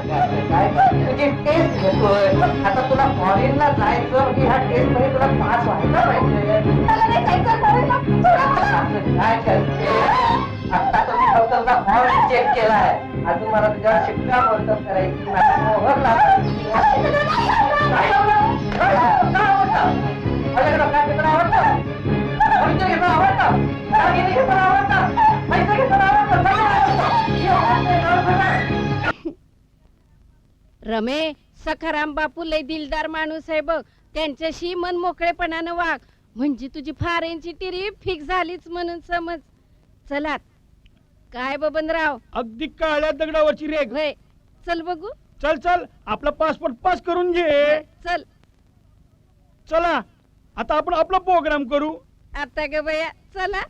काय टेस्ट घेतोय आता तुला फॉरेनला जायचं की ह्या टेस्टमध्ये तुला पास व्हायला पाहिजे काय करते आता तुम्ही फक्त फॉर्म चेक केलाय अजून मला तुझ्या शिक्का बंद करायची मोहर काय? काय आवडतं? काय आवडतं? परिचय घेताना आवडतं? दागिने घेताना आवडतं? पैसे घेताना आवडतं. रमे सखाराम बापू लय दिलदार माणूस आहे बघ. त्यांच्याशी मन मोकळेपणानं वाग. म्हणजे तुझी फारेनची टिरीप फिक्स झालीच म्हणून समज. चलात काय बबनराव? अगदी काळ्या दगडावरची रेग वय चल बघू. चल चल. आपला पासपोर्ट पास करून घे. चल. चला. आता आपण आपला प्रोग्राम करू. आता ग बया चला.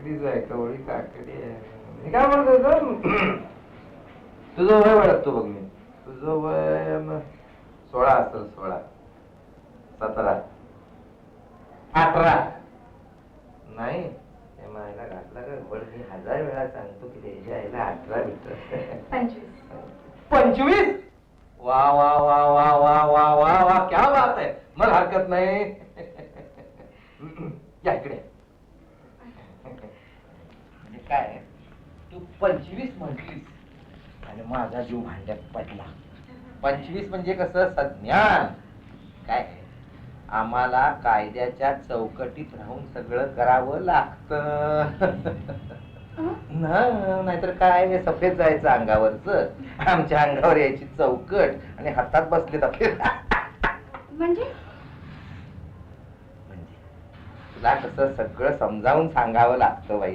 काकडीच आहे कवळी काकडी आहे. काय म्हणतो होतो? तुझं वय वाटतो बघ मी. तुझं वय सोळा असेल सोळा. सतरा. अठरा. नाही हे मायला घातला का? घोड मी हजार वेळा सांगतो की त्याच्या आईला अठरा मिटर. पंचवीस. वा वा वा वा वा वा वा वा. क्या बात आहे. मला हरकत नाही. या इकडे. काय तू पंचवीस म्हटलीस. आणि माझा जीव भांड्यात पडला. पंचवीस म्हणजे कसं? संज्ञान. काय आम्हाला कायद्याच्या चौकटीत राहून सगळं करावं लागतं. ना नाहीतर काय? सफेद जायचं अंगावरच. आमच्या अंगावर यायची चौकट आणि हातात बसले तफे म्हणजे म्हणजे? तुला कसं सगळं समजावून सांगावं लागतं बाई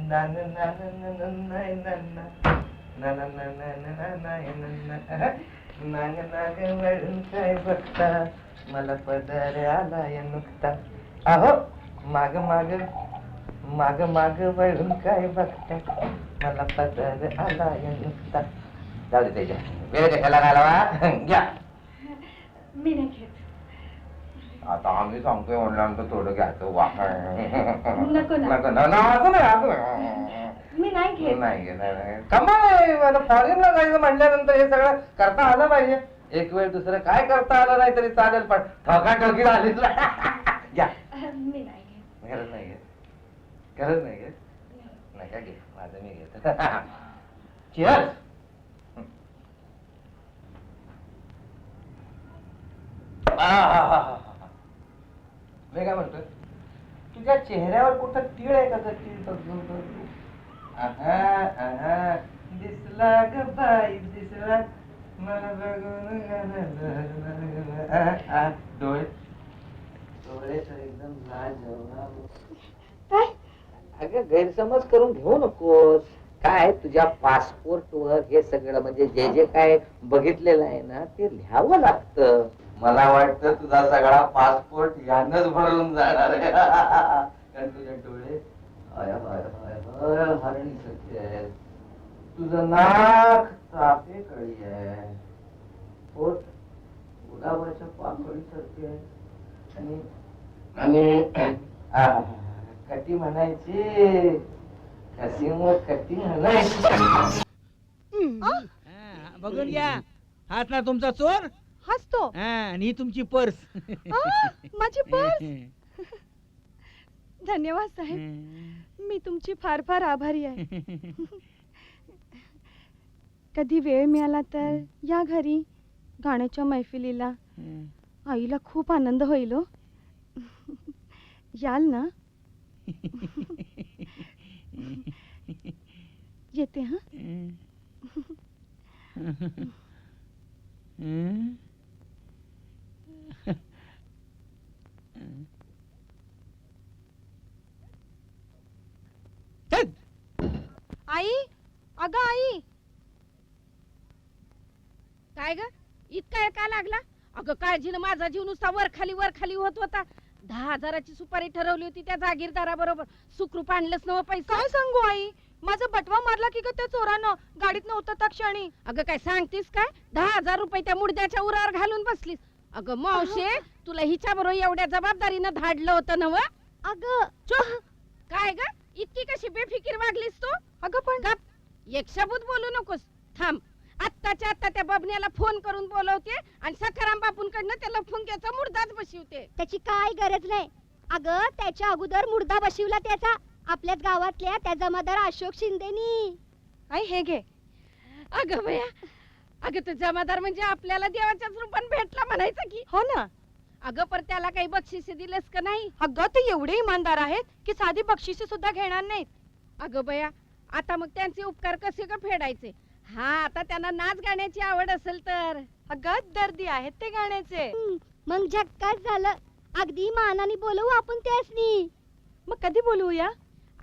नाग नाग वळून काय बघता मला पदर आलाय नुकता अहो माग माग माग माग वळून काय बघता मला पदर आलाय नुकता जाऊ दे त्याच्या वेळ कशाला घालावा घ्या मी नाही घेत आता आम्ही सांगतोय म्हणल्यानंतर थोडं घ्यायचं वाकड. नको ना. नको ना, ना, असं नाही, असं नाही. मी नाही घेत नाही नाही, नाही. कमाल आहे मला फॉरेनला जायचं म्हटल्यानंतर हे सगळं करता आलं पाहिजे. एक वेळ दुसरं काय करता आलं नाही तरी चालेल पण ठोकी आलीच घ्या मी नाही घेत. गरज नाही घेत. गरज नाही घेत? नका घे माझं मी घेत. चिअर्स मी काय म्हणतोय तुझ्या चेहऱ्यावर कुठं तीळ आहे का ग तीळ. आहा, आहा. दिसला ग बाई दिसला मला बघून गाणं आहा, आहा. डोळे डोळे तर एकदम लाजवाब. काय अगं गैरसमज करून घेऊ नकोस काय तुझ्या पासपोर्ट वर हे सगळं म्हणजे जे जे काय बघितलेलं आहे ना ते लिहावं लागतं मला वाटतं तुझा सगळा पासपोर्ट यानच भरून जाणार आहे. कारण तुझे डोळे हरणी अय, आहे तुझं नाक चाफे कळी आहे. पोट गुलाबाच्या पाकळी पाकळीसारखे आहे. आणि आणि कटी म्हणायची. कशी मग कटी म्हणायची? बघून घ्या. हात ना तुमचा चोर. हसतो. हा, आणि ही तुमची पर्स. माझी पर्स? धन्यवाद साहेब. मी तुमची फार फार आभारी आहे. कधी वेळ मिळाला तर या घरी गाण्याच्या मैफिलीला. आईला खूप आनंद होईल हो. याल ना? येते हा? आई? अगं आई! काय ग? इतका का लागला? अगं काळजीनं माझा जीव नुसता वर खाली वर खाली होत होता. दहा हजाराची सुपारी ठरवली होती त्या जागीरदाराबरोबर. सुखरूप आणलंच नव पैसा. काय सांगू आई? माझा बटवा मारला की ग त्या चोरानं? गाडीत नव्हतं त्या क्षणी. अगं काय सांगतीस काय? दहा हजार रुपये त्या मुडद्याच्या उरावर घालून बसलीस. अगं मावशे तुला हिच्या बरोबर एवढ्या जबाबदारीनं धाडलं होतं नव अगं. काय ग? इतकी कशी बेफिकीर वागलीस तू? अगं पण एक शब्द बोलू नकोस. थांब. आत्ताच्या आत्ता त्या बबन्याला फोन करून बोलवते आणि सखाराम बापूंकडनं त्याला फुंक्याचा मुर्दाच बसवते. त्याची काय गरज नाही. अगं त्याच्या अगोदर मुर्दा बशिवला त्याचा. आपल्याच गावातल्या त्या जमादार अशोक शिंदेनी. आई हे घे. अगं बया अगं तो जमादार म्हणजे आपल्याला देवाच्याच रूपान भेटला म्हणायचं की? हो ना. अगं पर त्याला काही बक्षिसे दिलंस का नाही? अगं ते एवढे इमानदार आहेत की साधी बक्षिसे सुद्धा घेणार नाहीत. अगं बया आता मग त्यांचे उपकार कसे का फेडायचे? हा आता त्यांना नाच गाण्याची आवड असेल तर? अगं दर्दी आहेत ते गाण्याचे. मग झक्काच झालं. अगदी मानाने बोलवू आपण त्यासनी. मग कधी बोलवूया?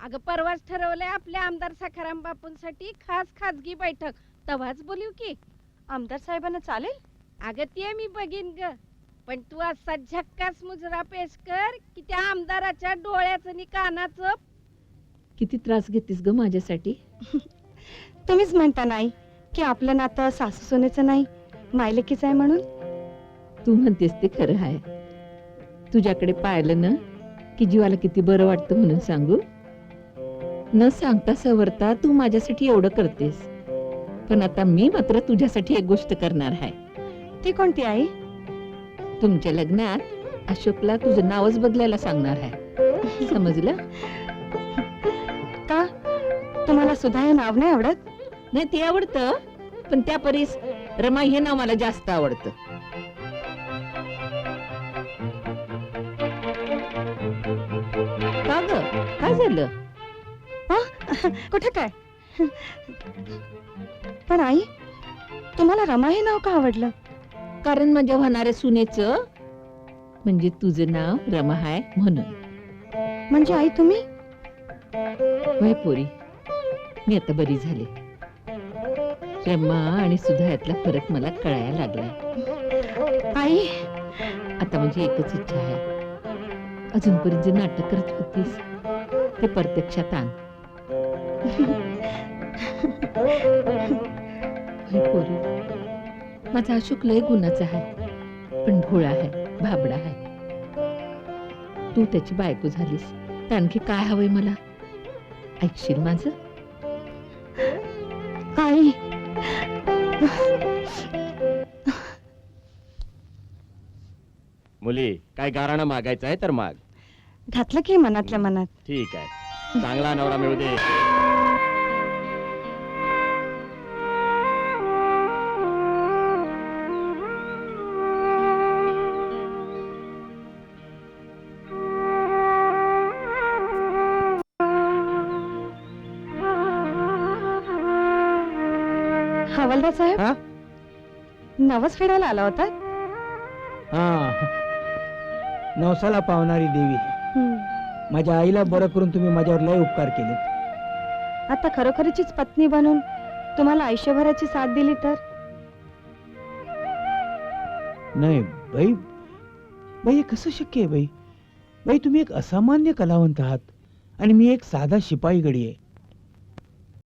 अगं परवाच ठरवलंय आपल्या आमदार सखाराम बापूंसाठी खास खाजगी बैठक. तव्हाच बोलू की. आमदार साहेबांना चालेल? अगं ते मी बघीन ग. पण तू असा झक्कास मुजरा पेश कर की त्या आमदाराच्या डोळ्याचं आणि कानाचं. किती त्रास घेतीस ग माझ्यासाठी? तुम्हीच म्हणता नाही की आपलं नातं सासू सुनेचं नाही मायलेकीच आहे म्हणून? तू म्हणतेस ते खरं आहे. तुझ्याकडे पाहिलं ना की जीवाला किती बरं वाटतं म्हणून सांगू? न सांगता सवरता तू माझ्यासाठी एवढं करतेस. पण आता मी मात्र तुझ्यासाठी एक गोष्ट करणार आहे. ती कोणती आई? तुमच्या लग्नात अशोकला तुझं नावच बदलायला सांगणार आहे. समजलं? का? तुम्हाला सुद्धा हे नाव नाही आवडत? नाही ते आवडतं पण त्या परीस रमा हे नाव मला जास्त आवडतं. का ग? काय झालं? कुठे काय? पण आई तुम्हाला रमा हे नाव का आवडलं? कारण माझ्या होणाऱ्या सुनेचं? म्हणजे तुझं नाव रमा आहे म्हणून. म्हणजे आई तुम्ही? वय पोरी. मी आता बरी झाले. रमा आणि सुधा यातला फरक मला कळायला लागलाय. आई? आता माझी एकच इच्छा आहे. अजूनपर्यंत जे नाटक करत होतीस ते प्रत्यक्षात आण. पोरी. माझा अशोक लय गुणाचा आहे. पण भोळा आहे भाबडा आहे. तू त्याची बायको झालीस तर आणखी काय हवंय मला? ऐकशील माझं? आई! मुली काय गाराणं मागायचं आहे तर माग. घातलं की मनातल्या मनात. ठीक आहे. चांगला नवरा मिळू दे. हवालदार साहेब? हा? नवस फेडायला आला होता? हा. नवसाला पावणारी देवी. माझ्या आईला बरं करून तुम्ही माझ्यावर लय उपकार केले. आता खरोखरीचीच पत्नी बनून तुम्हाला आयुष्यभराची साथ दिली तर? नाही बाई. बाई हे कसं शक्य आहे बाई? बाई तुम्ही एक असामान्य कलावंत आहात आणि मी एक साधा शिपाई गडी आहे.